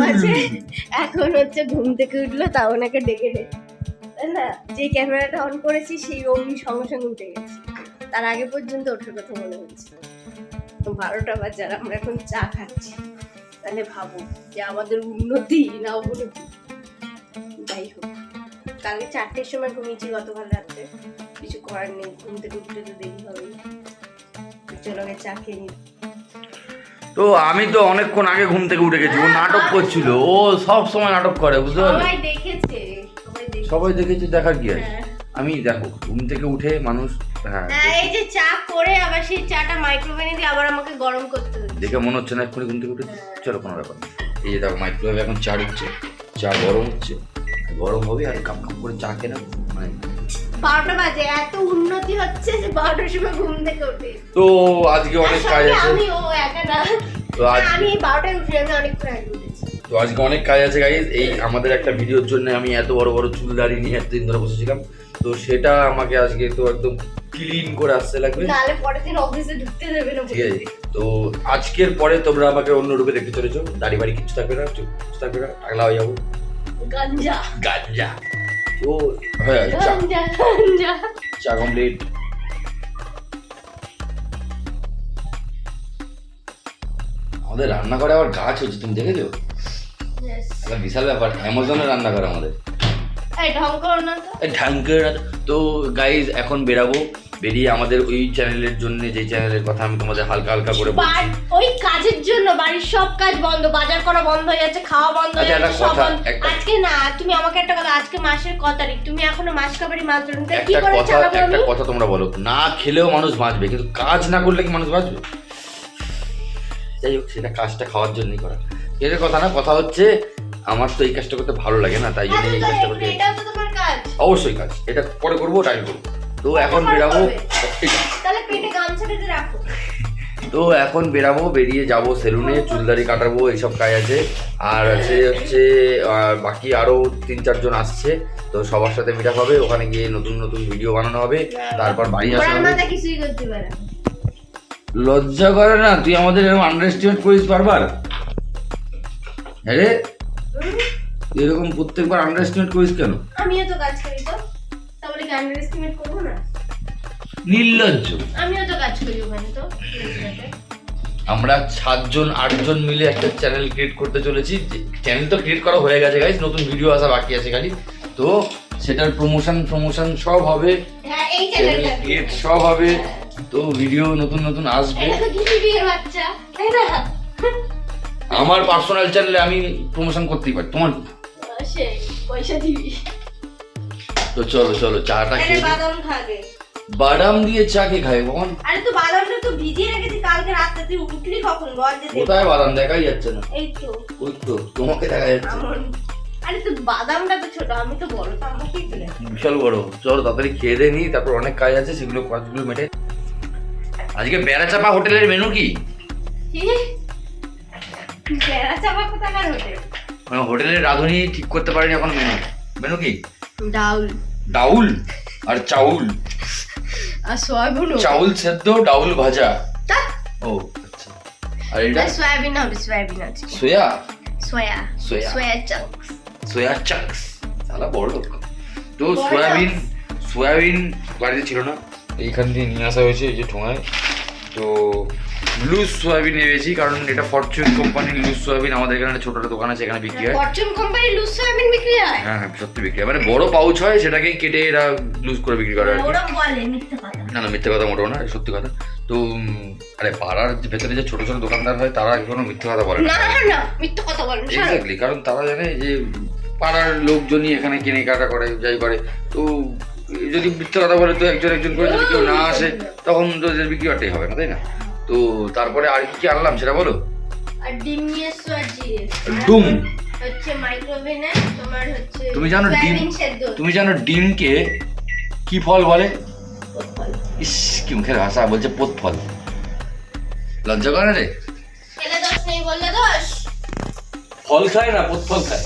বাজে এখন হচ্ছে ঘুম থেকে উঠল তা ওনাকে ডেকে ডে তাই না? যে ক্যামেরাটা অন করেছি সেই অমনি সঙ্গে সঙ্গে উঠে গেছি। তার আগে পর্যন্ত ওঠার কথা মনে হচ্ছে তো বারোটা বাজে আর আমরা এখন চা খাচ্ছি। তাহলে ভাবো যে আমাদের উন্নতি না অবনতি। যাই হোক কালকে চারটের সময় ঘুমিয়েছি গতকাল রাত্রে। কিছু করার নেই ঘুম থেকে উঠতে তো দেরি হবে চলো চা খেয়ে নিই। তো আমি তো অনেকক্ষণ আগে ঘুম থেকে উঠে গেছি ও নাটক করছিল ও সব সময় নাটক করে বুঝতে পারলে? সবাই দেখেছে দেখার কি আছে? হ্যাঁ। আমি দেখো ঘুম থেকে উঠে মানুষ হ্যাঁ হ্যাঁ, এই যে চা করে আবার সেই চাটা মাইক্রোওভেনে দিয়ে আবার আমাকে গরম করতে হচ্ছে। দেখে মনে হচ্ছে না এক্ষুনি ঘুম থেকে উঠেছি। চলো কোনো ব্যাপার না। এই যে দেখো মাইক্রোওয়েভ এখন চা দিচ্ছে চা গরম হচ্ছে গরম হবে আর কাপ কাপ করে চা খেলাম মানে বারোটা বাজে এত উন্নতি হচ্ছে যে বারোটার সময় ঘুম থেকে উঠে। তো আজকে অনেক কাজ আছে। আমি ও একা না। তো আমি বারোটায় উঠি আমি অনেকক্ষণ আগে তো আজকে অনেক কাজ আছে গাইজ এই আমাদের একটা ভিডিওর জন্য আমি এত বড় বড় চুল দাড়ি নিয়ে এতদিন ধরে বসেছিলাম। তো সেটা আমাকে আজকে তো একদম ক্লিন করে আসতে লাগবে। পরের দিন অফিসে ঢুকতে দেবে না ঠিক আছে। তো আজকের পরে তোমরা আমাকে অন্য রূপে দেখতে চলেছো। দাড়ি বাড়ি কিছু থাকবে না কিছু থাকবে না টাকলা হয়ে যাব। গাঞ্জা। গাঞ্জা। হ্যাঁ আমাদের রান্না করে আবার গাছ হচ্ছে তুমি দেখেছ. একটা বিশাল ব্যাপার অ্যামাজনে রান্না করে আমাদের না তো। তো গাইজ এখন বেরাবো। বেরিয়ে আমাদের ওই চ্যানেলের জন্য যে চ্যানেলের কথা আমি তোমাদের হালকা হালকা করে বলছি। ওই কাজের জন্য বাড়ির সব কাজ বন্ধ বাজার করা বন্ধ হয়ে যাচ্ছে খাওয়া বন্ধ হয়ে আচ্ছা, যাচ্ছে সব বন্ধ। আজকে না তুমি আমাকে একটা কথা আজকে মাসের ক তারিখ? তুমি এখনও মাস কাবারি মাস ধরুন কি করে চালাবো একটা কথা তোমরা বলো না খেলেও মানুষ বাঁচবে কিন্তু কাজ না করলে কি মানুষ বাঁচবে? যাই হোক সেটা কাজটা খাওয়ার জন্যই করা। এর কথা না কথা হচ্ছে আমার তো এই কাজটা করতে ভালো লাগে না তাই জন্য এই কাজটা করতে এটাও তো তোমার কাজ। অবশ্যই কাজ এটা পরে করব টাইম করব। তো এখন বেরাবো তো এখন বেরাবো বেরিয়ে যাব সেলুনে চুলদারি কাটাবো এইসব কাজ আছে। আর আছে হচ্ছে বাকি আরও তিন চারজন আসছে তো সবার সাথে মিট হবে ওখানে গিয়ে নতুন নতুন ভিডিও বানানো হবে তারপর বাড়ি আসা হবে। লজ্জা করে না তুই আমাদের এরকম আন্ডার এস্টিমেট করিস বারবার? হ্যাঁ রে? এরকম প্রত্যেকবার আন্ডার এস্টিমেট করিস কেন? আমিও তো কাজ করি তো। তাহলে কি আন্ডার এস্টিমেট করব না? নির্লজ্জ। আমিও তো কাজ করি ওখানে তো। আমরা সাতজন আটজন মিলে একটা চ্যানেল ক্রিয়েট করতে চলেছি। চ্যানেল তো ক্রিয়েট করা হয়ে গেছে গাইজ নতুন ভিডিও আসা বাকি আছে খালি। তো সেটার প্রমোশন প্রমোশন সব হবে। হ্যাঁ ক্রিয়েট সব হবে। তো ভিডিও নতুন নতুন আসবে। আমার পার্সোনাল চ্যানেলে আমি প্রমোশন করতেই পারি। তোমার পয়সা দিবি। তো চলো চলো চাটা খেয়ে বাদাম খাবে। বাদাম দিয়ে চা কে খাই কখন আরে তো বাদামটা তো ভিজিয়ে রেখেছি কালকে রাতে তুই উঠলি কখন? বল যে কোথায় বাদাম? দেখাই যাচ্ছে না। এই তো। ওই তো তোমাকে দেখা যাচ্ছে। আরে তো বাদামটা তো ছোট আমি তো বড় তো আমাকেই দিলে বিশাল বড়। চলো তাড়াতাড়ি খেয়ে দিয়ে নিই তারপর অনেক কাজ আছে সেগুলো কাজগুলো মেটে। আজকে বেড়া চাপা হোটেলের মেনু কি? কি? বেড়া চাপা কোথাকার হোটেল? মানে হোটেলের রাঁধুনি ঠিক করতে পারেনি এখন মেনু মেনু কি? ডাউল ডাউল আর চাউল আর সয়াবিন চাউল সেদ্ধ ডাউল ভাজা ও আচ্ছা আর এটা সয়াবিন হবে সয়াবিন আছে soya soya soya. Soya chunks soya chunks সালা বড় লোক তো বড় সয়াবিন chunks। সয়াবিন বাড়িতে ছিল না এইখান দিয়ে নিয়ে আসা হয়েছে এই যে ঠোঙায় তো লুজ সয়াবিন এনেছি কারণ এটা ফরচুন কোম্পানির লুজ সয়াবিন আমাদের এখানে ছোট একটা দোকান আছে এখানে বিক্রি হয়। ফরচুন কোম্পানি লুজ সয়াবিন বিক্রি হয়? হ্যাঁ হ্যাঁ সত্যি বিক্রি হয়। মানে বড় পাউচ হয় সেটাকে কেটে এরা লুজ করে বিক্রি করে আর কি। বলে মিথ্যে কথা। না না মিথ্যে কথা মোটেও না সত্যি কথা। তো আরে পাড়ার ভেতরে যে ছোট ছোট দোকানদার হয় তারা কোনো মিথ্যে কথা বলে না। না না মিথ্যে কথা ছাড়ো। এক্স্যাক্টলি কারণ তারা জানে যে পাড়ার লোকজনই এখানে কেনে কাটা করে যাই করে তো যদি মিথ্যে কথা বলে তো একজন একজন করে যদি কেউ না আসে তখন তো বিক্রি বাটাই হবে না তাই না? তো তারপরে আর কি কি আনলাম সেটা বলো? আর ডিম নিয়ে এসছো আর জিরে। ডুম। হচ্ছে মাইক্রোওভেনে তোমার হচ্ছে তুমি জানো ডিম তুমি জানো ডিমকে কি ফল বলে? ইস কি মুখের ভাষা বলছে পোত ফল লজ্জা করে রে? খেলে দোষ নেই বললে দোষ। ফল খায় না পোত ফল খায়।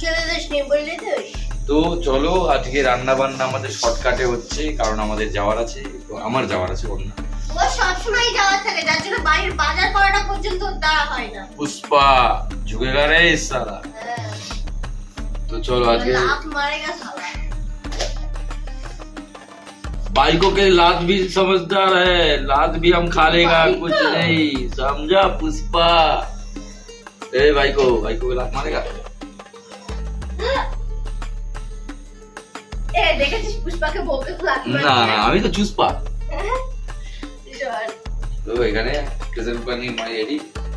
খেলে দোষ নেই বললে দোষ। তো চলো আজকে রান্না বান্না আমাদের শর্টকাটে হচ্ছে কারণ আমাদের যাওয়ার আছে আমার যাওয়ার আছে অন্য ও সবসময় যাওয়া থাকে যার জন্য বাড়ির বাজার করাটা পর্যন্ত দেওয়া হয় না পুষ্পা झुकेगा रे इस साला तो चलो आज के লাফ মারেগা সালা बाइकों के लात भी समझदार है लात भी हम खा लेगा बाइको? कुछ नहीं समझा पुष्पा ए भाईको भाईको के लात मारेगा এ দেখেছিস পুষ্পাকে বউকে লাফ না না আমি তো চুসপা চল তো এখানে প্রেসার কুকার নিয়ে মারি রেডি।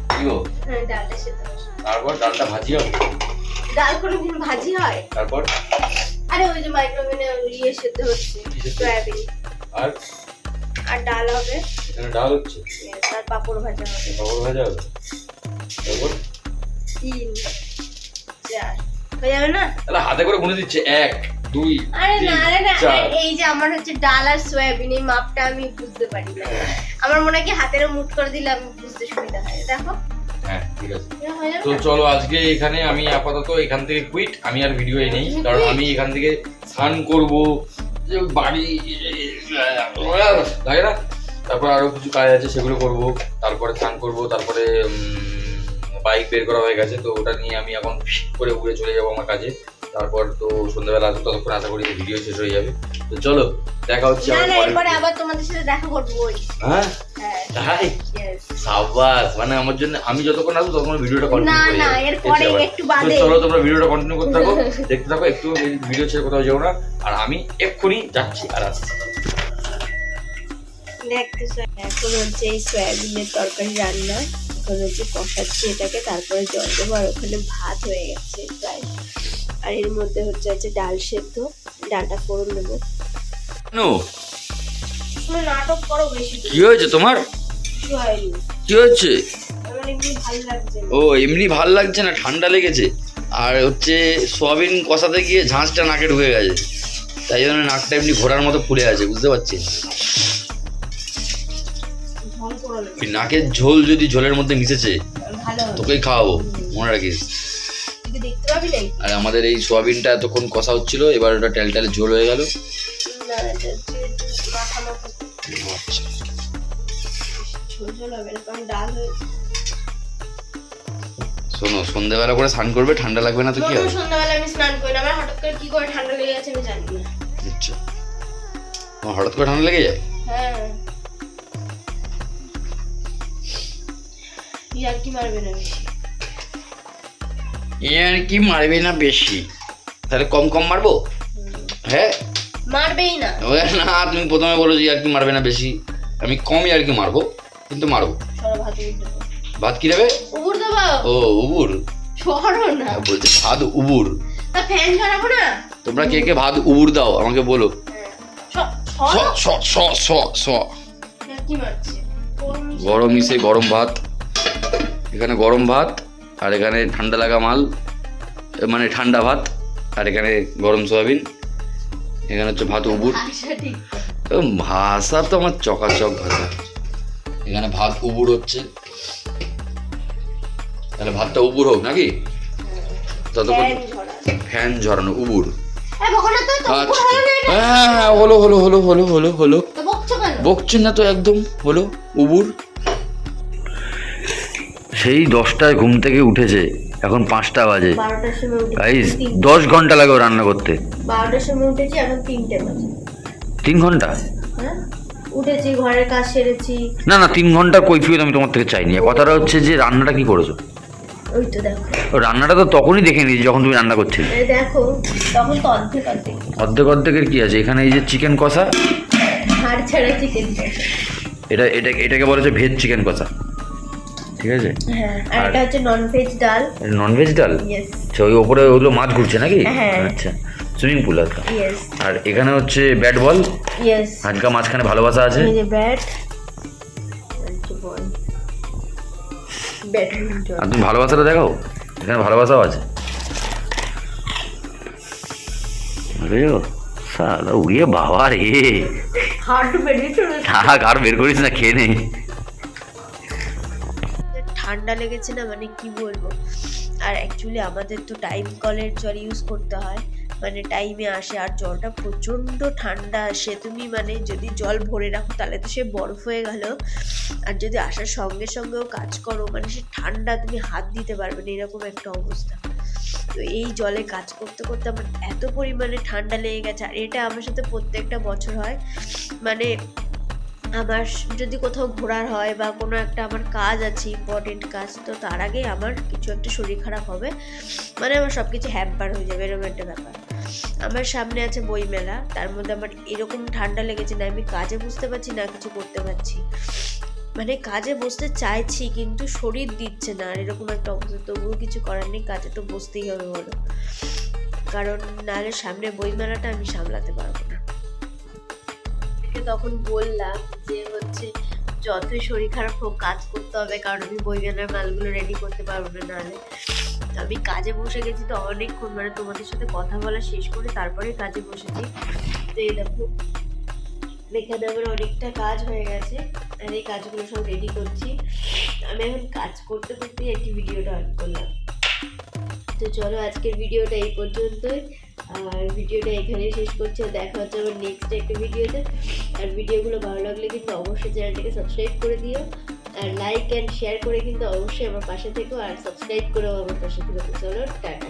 কি গো? হ্যাঁ, তারপর ডালটা ভাজি হবে ডাল কোনোদিন ভাজি হয়? তারপর? আরে ওই যে মাইক্রোওভেনে ইয়ে সেদ্ধ হচ্ছে সয়াবিন আর? আর ডাল হবে? এখানে ডাল হচ্ছে। আর পাপড় ভাজা হবে। পাপড় ভাজা হবে। তারপর? তিন চার। হয়ে যাবে না? তাহলে হাতে করে গুনে দিচ্ছে এক। দুই আরে না আরে না এই যে আমার হচ্ছে ডাল আর সয়াবিন এই মাপটা আমি বুঝতে পারি না। আমার মনে হয় কি হাতের মুট করে দিলে আমি বুঝতে সুবিধা হয়। দেখো। হ্যাঁ ঠিক আছে। তো চলো আজকে এখানে আমি আপাতত এখান থেকে কুইট আমি আর ভিডিও নেই কারণ আমি এখান থেকে স্নান করব বাড়ি লাগে না? তারপর আরও কিছু কাজ আছে সেগুলো করব। তারপরে স্নান করব তারপরে বাইক বের করা হয়ে গেছে তো ওটা নিয়ে আমি এখন করে উড়ে চলে যাব আমার কাজে। তারপর তো সন্ধ্যাবেলা আসব ততক্ষণ আশা করি ভিডিও শেষ হয়ে যাবে। তো চলো দেখা হচ্ছে না না এরপরে আবার তোমাদের সাথে দেখা করব ওই। হ্যাঁ? হ্যাঁ। তাই. সাবাস মানে আমার জন্য আমি যতক্ষণ আসব ততক্ষণ ভিডিওটা কন্টিনিউ না, না, এরপরে। একটু বাদে। চলো তোমরা ভিডিওটা কন্টিনিউ করতে থাকো। দেখতে থাকো একটু ভিডিও ছেড়ে কোথাও যাও না। আর আমি এক্ষুনি যাচ্ছি আর আসছি। এখন হচ্ছে এই সয়াবিনের তরকারি রান্না। এখন হচ্ছে কষাচ্ছি এটাকে তারপরে জল দেবো আর ওখানে ভাত হয়ে গেছে প্রায়। আর এর মধ্যে হচ্ছে হচ্ছে ডাল সেদ্ধ ডালটা ফোড়ন দেবো। নো তুমি নাটক করো বেশি। কি হয়েছে তোমার? কি ভালো লাগছে ও এমনি ভালো লাগছে না ঠান্ডা লেগেছে। আর হচ্ছে সোয়াবিন কষাতে গিয়ে ঝাঁঝটা নাকে ঢুকে গেছে। তাই জন্য নাকটা এমনি ঘোড়ার মতো ফুলে আছে বুঝতে পারছি? নাকের ঝোল যদি ঝোলের মধ্যে মিশেছে তোকেই খাওয়াবো মনে রাখিস? আর আমাদের এই সোয়াবিনটা এতক্ষণ কষা হচ্ছিল এবার ওটা টেল টেলে ঝোল হয়ে গেল। আচ্ছা। শোনো সন্ধ্যাবেলা করে স্নান করবে ঠান্ডা লাগবে না তো কি হবে? সন্ধ্যাবেলা আমি স্নান করি না আমার হঠাৎ করে কি করে ঠান্ডা লেগে গেছে আমি জানি না। আচ্ছা। তোমার হঠাৎ করে ঠান্ডা লেগে যায়? হ্যাঁ। ইয়ার কি মারবে না বেশি। আর কি মারবে না বেশি? তাহলে কম কম মারবো? হ্যাঁ? মারবেই না। না তুমি প্রথমে বলো যে আর কি মারবে না বেশি। আমি কমই আর কি মারবো কিন্তু মারবো। ভাত কি দেবে? উবুর দেবো? ও উবুর। সরো না। বলছে ভাত উবুর। তা ফ্যান ঝরাবো না? তোমরা কে কে ভাত উবুর দাও আমাকে বলো। হ্যাঁ। স স স স স? গরম মিশে গরম ভাত। এখানে গরম ভাত। আর এখানে ঠান্ডা লাগা মাল মানে ঠান্ডা ভাত আর এখানে গরম সয়াবিন এখানে হচ্ছে ভাত উবুর। ভাষা তো আমার চকাচক ভাষা। এখানে ভাত উবুর হচ্ছে। তাহলে ভাতটা উবুর হোক নাকি? ততক্ষণ ফ্যান ঝরানো। উবুর। আচ্ছা। এটা। হ্যাঁ হ্যাঁ, হলো হলো হলো হলো হলো হলো। বকছেন না তো একদম হলো উবুর। সেই দশটায় ঘুম থেকে উঠেছে। এখন পাঁচটা বাজে। গাইস দশ ঘণ্টা লাগে রান্না করতে। বারোটার সময় উঠেছি এখন তিনটে বাজে। তিন ঘণ্টা? হ্যাঁ? উঠেছি ঘরের কাজ সেরেছি। না না তিন ঘণ্টার কৈফিয়ত আমি তোমার থেকে চাইনি। কথাটা হচ্ছে যে রান্নাটা কি করেছ? ওই তো দেখো। রান্নাটা তো তখনই দেখে নিয়েছি যখন তুমি রান্না করছিলে। দেখো তখন তো অর্ধেক অর্ধেক। অর্ধেক অর্ধেকের কি আছে? এখানে এই যে চিকেন কষা। হাড় ছাড়া চিকেন এটা এটা এটাকে বলা হচ্ছে ভেজ চিকেন কষা। ঠিক আছে? হ্যাঁ আর এটা হচ্ছে নন ভেজ ডাল। ননভেজ ডাল? আচ্ছা ওই ওপরে ওগুলো মাছ ঘুরছে নাকি? হ্যাঁ। আচ্ছা সুইমিং পুল ইয়েস আর এখানে হচ্ছে ব্যাট বল হালকা মাঝখানে ভালোবাসা আছে? এই যে ব্যাট আর তুমি ভালোবাসাটা দেখাও। এখানে ভালোবাসাও আছে। সালা উড়িয়ে বাবা রে। আর বের করিস না খেয়ে নেই ঠান্ডা লেগেছে না মানে কি বলব? আর অ্যাকচুয়ালি আমাদের তো টাইম কলের জল ইউজ করতে হয় মানে টাইমে আসে আর জলটা প্রচণ্ড ঠান্ডা আসে। তুমি মানে যদি জল ভরে রাখো, তাহলে তো সে বরফ হয়ে গেল। আর যদি আসার সঙ্গে সঙ্গেও কাজ করো মানে সে ঠান্ডা, তুমি হাত দিতে পারবে না, এরকম একটা অবস্থা। তো এই জলে কাজ করতে করতে আমার এত পরিমাণে ঠান্ডা লেগে গেছে। আর এটা আমার সাথে প্রত্যেকটা বছর হয় মানে আমার যদি কোথাও ঘোরার হয় বা কোনো একটা আমার কাজ আছে ইম্পর্টেন্ট কাজ, তো তার আগে আমার কিছু একটা শরীর খারাপ হবে। মানে আমার সব কিছু হ্যাম্পার হয়ে যাবে, এরকম একটা ব্যাপার। আমার সামনে আছে বইমেলা, তার মধ্যে আমার এরকম ঠান্ডা লেগেছে না, আমি কাজে বুঝতে পারছি না, কিছু করতে পারছি। মানে কাজে বসতে চাইছি, কিন্তু শরীর দিচ্ছে না, আর এরকম একটা অবস্থা, তবুও কিছু করার নেই, কাজে তো বসতেই হবে বলো। কারণ নাহলে সামনে বইমেলাটা আমি সামলাতে পারব না। তখন বললাম যে হচ্ছে যতই শরীর খারাপ হোক, কাজ করতে হবে, কারণ আমি বইমেলার মালগুলো রেডি করতে পারব না নাহলে। আমি কাজে বসে গেছি তো অনেকক্ষণ মানে তোমাদের সাথে কথা বলা শেষ করে তারপরে কাজে বসেছি। তো এই দেখো এখানে আমার অনেকটা কাজ হয়ে গেছে আর এই কাজগুলো সব রেডি করছি। আমি এখন কাজ করতে করতেই একটি ভিডিওটা অন করলাম। তো চলো আজকের ভিডিওটা এই পর্যন্তই। আর ভিডিওটা এখানেই শেষ করছি দেখা হচ্ছে আবার নেক্সট একটা ভিডিওতে। আর ভিডিওগুলো ভালো লাগলে কিন্তু অবশ্যই চ্যানেলটাকে সাবস্ক্রাইব করে দিও। আর লাইক অ্যান্ড শেয়ার করে কিন্তু অবশ্যই আমার পাশে থেকো, আর সাবস্ক্রাইব করেও আমার পাশে থেকো। চলো, টাটা।